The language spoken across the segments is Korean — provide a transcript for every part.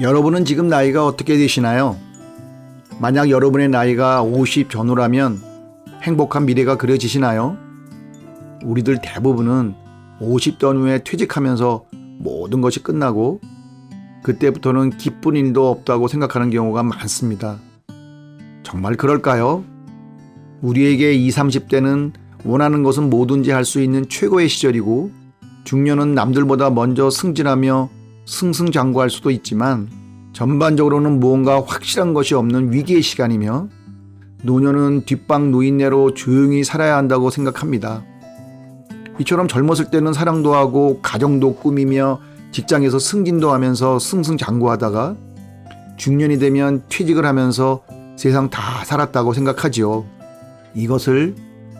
여러분은 지금 나이가 어떻게 되시나요? 만약 여러분의 나이가 50 전후라면 행복한 미래가 그려지시나요? 우리들 대부분은 50 전후에 퇴직하면서 모든 것이 끝나고 그때부터는 기쁜 일도 없다고 생각하는 경우가 많습니다. 정말 그럴까요? 우리에게 20, 30대는 원하는 것은 뭐든지 할 수 있는 최고의 시절이고 중년은 남들보다 먼저 승진하며 승승장구할 수도 있지만 전반적으로는 무언가 확실한 것이 없는 위기의 시간이며 노년은 뒷방 노인네로 조용히 살아야 한다고 생각합니다. 이처럼 젊었을 때는 사랑도 하고 가정도 꾸미며 직장에서 승진도 하면서 승승장구하다가 중년이 되면 퇴직을 하면서 세상 다 살았다고 생각하지요. 이것을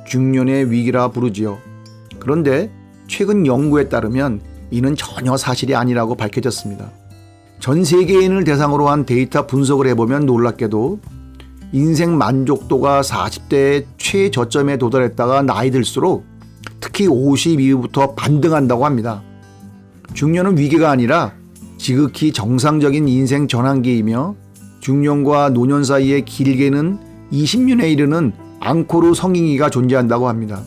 중년의 위기라 부르지요. 그런데 최근 연구에 따르면 이는 전혀 사실이 아니라고 밝혀졌습니다. 전 세계인을 대상으로 한 데이터 분석을 해보면 놀랍게도 인생 만족도가 40대의 최저점에 도달했다가 나이 들수록 특히 50 이후부터 반등한다고 합니다. 중년은 위기가 아니라 지극히 정상적인 인생 전환기이며 중년과 노년 사이에 길게는 20년에 이르는 앙코르 성인기가 존재한다고 합니다.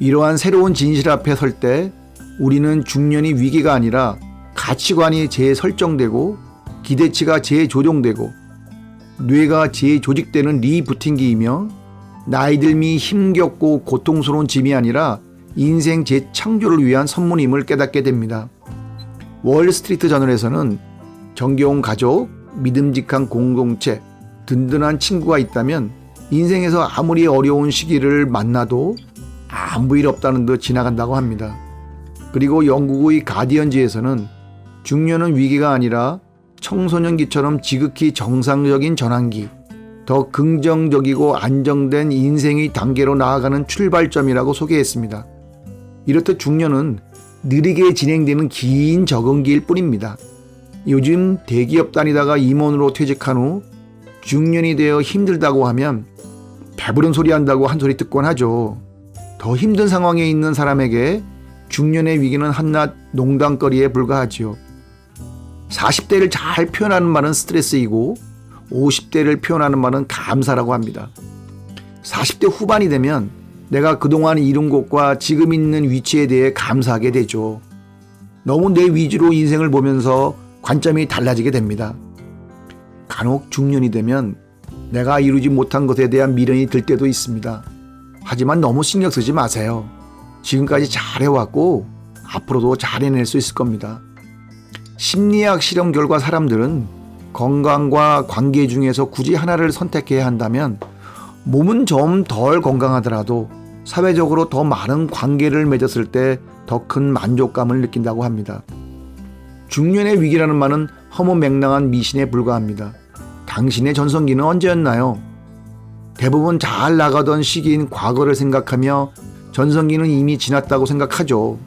이러한 새로운 진실 앞에 설 때 우리는 중년이 위기가 아니라 가치관이 재설정되고 기대치가 재조정되고 뇌가 재조직되는 리부팅기이며 나이 들미 힘겹고 고통스러운 짐이 아니라 인생 재창조를 위한 선물임을 깨닫게 됩니다. 월스트리트 저널에서는 정겨운 가족, 믿음직한 공동체, 든든한 친구가 있다면 인생에서 아무리 어려운 시기를 만나도 아무 일 없다는 듯 지나간다고 합니다. 그리고 영국의 가디언지에서는 중년은 위기가 아니라 청소년기처럼 지극히 정상적인 전환기, 더 긍정적이고 안정된 인생의 단계로 나아가는 출발점이라고 소개했습니다. 이렇듯 중년은 느리게 진행되는 긴 적응기일 뿐입니다. 요즘 대기업 다니다가 임원으로 퇴직한 후 중년이 되어 힘들다고 하면 배부른 소리 한다고 한 소리 듣곤 하죠. 더 힘든 상황에 있는 사람에게 중년의 위기는 한낱 농담거리에 불과하지요. 40대를 잘 표현하는 말은 스트레스이고 50대를 표현하는 말은 감사라고 합니다. 40대 후반이 되면 내가 그동안 이룬 것과 지금 있는 위치에 대해 감사하게 되죠. 너무 내 위주로 인생을 보면서 관점이 달라지게 됩니다. 간혹 중년이 되면 내가 이루지 못한 것에 대한 미련이 들 때도 있습니다. 하지만 너무 신경 쓰지 마세요. 지금까지 잘해왔고 앞으로도 잘 해낼 수 있을 겁니다. 심리학 실험 결과 사람들은 건강과 관계 중에서 굳이 하나를 선택해야 한다면 몸은 좀 덜 건강하더라도 사회적으로 더 많은 관계를 맺었을 때 더 큰 만족감을 느낀다고 합니다. 중년의 위기라는 말은 허무맹랑한 미신에 불과합니다. 당신의 전성기는 언제였나요? 대부분 잘 나가던 시기인 과거를 생각하며 전성기는 이미 지났다고 생각하죠.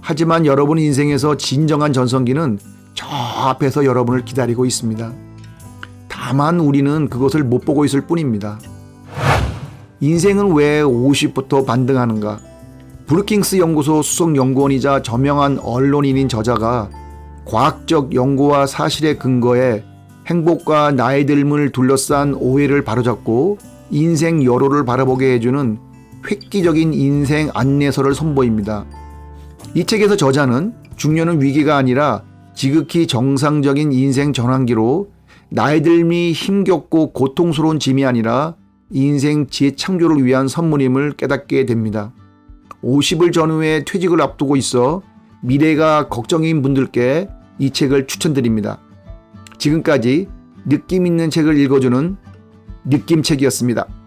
하지만 여러분 인생에서 진정한 전성기는 저 앞에서 여러분을 기다리고 있습니다. 다만 우리는 그것을 못 보고 있을 뿐입니다. 인생은 왜 50부터 반등하는가? 브루킹스 연구소 수석 연구원이자 저명한 언론인인 저자가 과학적 연구와 사실의 근거에 행복과 나이 들음을 둘러싼 오해를 바로잡고 인생 여로를 바라보게 해주는 획기적인 인생 안내서를 선보입니다. 이 책에서 저자는 중년은 위기가 아니라 지극히 정상적인 인생 전환기로 나이 들미 힘겹고 고통스러운 짐이 아니라 인생 재창조를 위한 선물임을 깨닫게 됩니다. 50을 전후에 퇴직을 앞두고 있어 미래가 걱정인 분들께 이 책을 추천드립니다. 지금까지 느낌 있는 책을 읽어주는 느낌책이었습니다.